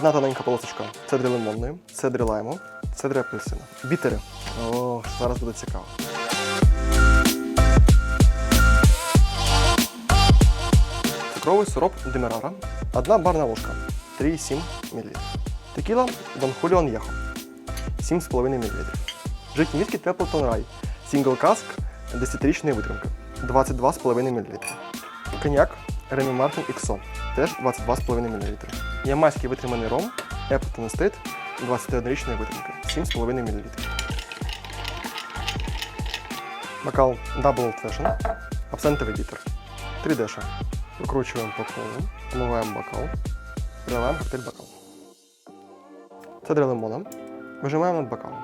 Одна тоненька полосочка цедри лимонної, цедри лайму, цедри апельсина. Бітери. О, зараз буде цікаво. Цукровий сироп Демерара. Одна барна ложка. 3,7 мл. Текіла Дон Хуліон Єхо. 7,5 мл. Житній віскі Templeton Rye. Сінгл каск 10-річної витримки. 22,5 мл. Коньяк Реми Мартин XO. Теж 22,5 мл. Ямайський витриманий ром Appleton Estate 21-річної витримки. 7,5 мл. Бокал Double Old Fashion. Абсентовий бітер. 3 деша. Викручуємо по колу, омиваємо бокал, приливаємо коктейль бокал. Цедри лимона. Вижимаємо над бокалом.